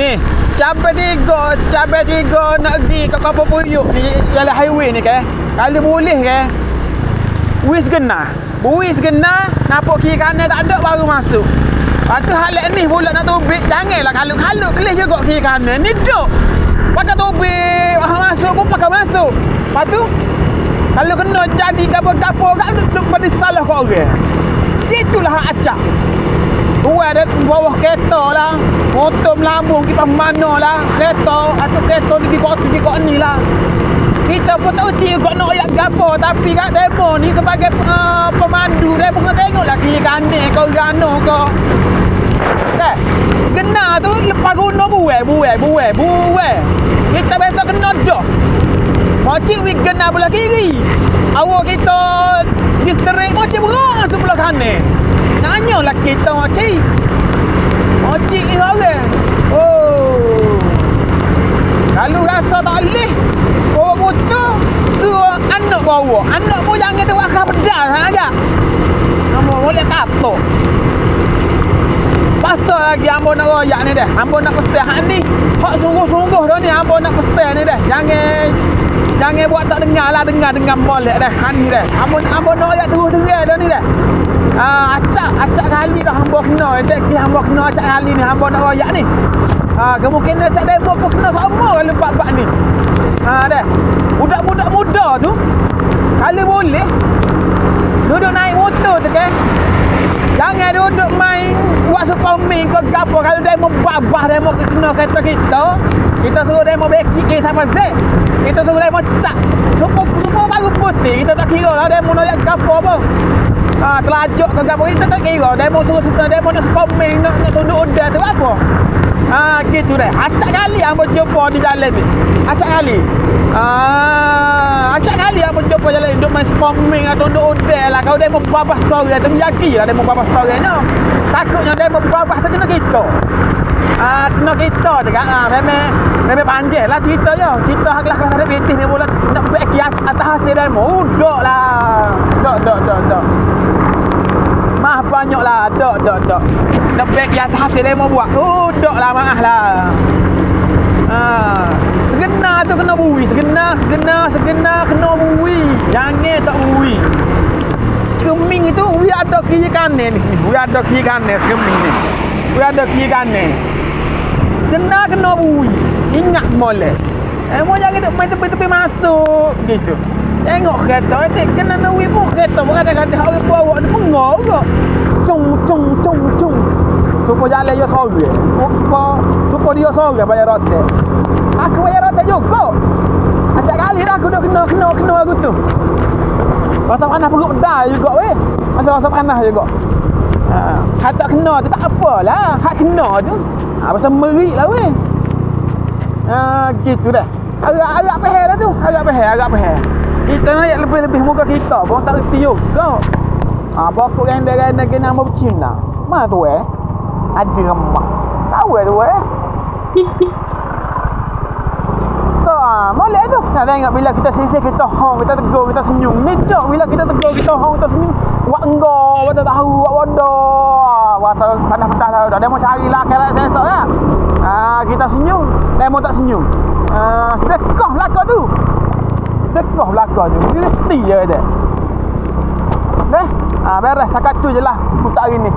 Ni, cabai tiga, cabai tiga nak pergi kat kapal puyuk ni, jalan highway ni ke. Kalau boleh ke, wis genah. Buis genah, nampak kiri kanan tak ada baru masuk. Lepas tu halak ni pula nak tubik, janganlah kalut-kalut kelih juga kiri kanan. Ni duk. Pakai tubik, ah, masuk pun pakai masuk. Lepas tu, kalau kena jadi gapo-gapo kat duduk pada salah kau orang. Situlah acak. Buat ada bawah kereta lah. Motor melambung kipas mana lah. Kereta atau kereta ni kau tu kau ni lah. Kita pun tak reti kau nak ayat gapo tapi kat demo ni sebagai uh, pemandu demo kena tengok lah kiri kanan kau gano kau. Dah. Kena tu lepas guna buai, buai, buai, buai. Kita besok kena dah. Mocik wig kena belah kiri. Awak kita distrik mocik berat masuk belah kanan. Nanya lah kita mocik. Mocik ni orang. Oh. Kalau rasa tak boleh, bawa motor, suruh anak bawa. Anak pun jangan tu akan pedas saja. Nama boleh katok. Pasal lagi ambo nak royak ni dah. Ambo nak pesan hak ni. Hak sungguh-sungguh dah ni ambo nak pesan ni dah. Jangan jangan buat tak dengar lah dengar dengar molek dah. Hak ni dah. Ambo ambo nak royak terus terang dah ni dah. Ah, acak acak kali dah ambo kena. Entek ki ambo kena acak kali ni ambo nak royak ni. Ah, kemungkinan set demo pun kena sama kalau bab-bab ni. Ha dah. Budak-budak muda tu kalau boleh duduk naik motor tu kan. Jangan duduk main buat superman ke gapo kalau demo babah demo kena kereta kita. Kita suruh demo beki A sampai Z. Kita suruh demo cak. Super super baru putih kita tak kira lah demo nak gapo apa. Ha, telajuk ke gapo kita tak kira. Demo suruh suka demo nak superman nak nak tunduk udah tu apa. Ha, gitu dah. Acak kali ambo jumpa di jalan ni. Acak kali. Ah, jumpa jalan ni duk main superman atau duk udah lah. Kau demo babah story atau menjaki lah story nya. Takutnya demo babah tu kena kita. Ah, kena kita tu kan. Ah, memang memang panjang lah cerita hak kelas kelas betis ni pula nak baik atas hasil demo. Udak lah. Dok dok dok dok. Mah banyak lah. Dok dok dok. Nak baik atas hasil demo buat. Udak lah maaf lah. Ah, segenar tu kena bui, segenar, segenar, segenar kena. Jangan tak bui. Keming itu we ada kiri kanan ni. We ada kiri kanan keming ni. We ada kiri kanan. Kena kena bui. Ingat molek. Eh, mau jangan main tepi-tepi masuk gitu. Tengok kereta, eh, kena nawi pun kereta pun kadang-kadang orang bawa ni mengau ke. Cung, cung, cung, cung. Supo jalan yo sore. Supo, supo dia sore bayar rotek. Aku bayar rotek juga. Acak kali dah aku dah kena, kena, kena aku tu. Rasa panas perut dah juga weh. Masa rasa panas juga. Ha, hak tak kena tu tak apalah. Hak kena tu. Ha, pasal merik lah weh. Ha, gitu dah. Agak-agak pehel lah tu. Agak pehel, agak pehel. Kita nak lebih-lebih muka kita. Pun tak reti juga. Ha, pokok dia kena nama bercina. Mana tu eh? Ada remak. Tahu eh tu eh? Ah, molek tu. Nak tengok bila kita sisih, kita hong, kita tegur, kita senyum. Ni tak bila kita tegur, kita hong, kita senyum. Wak engkau, wak tak tahu, wak bodoh. Wak tak panas besar dah. Dia mau cari lah kerak sesok lah. Ah, kita senyum, dia mau tak senyum. Ah, sedekah belakang tu. Sedekah belakang tu. Mesti je kata. Dah, ah, beres sakat tu je lah untuk hari ni.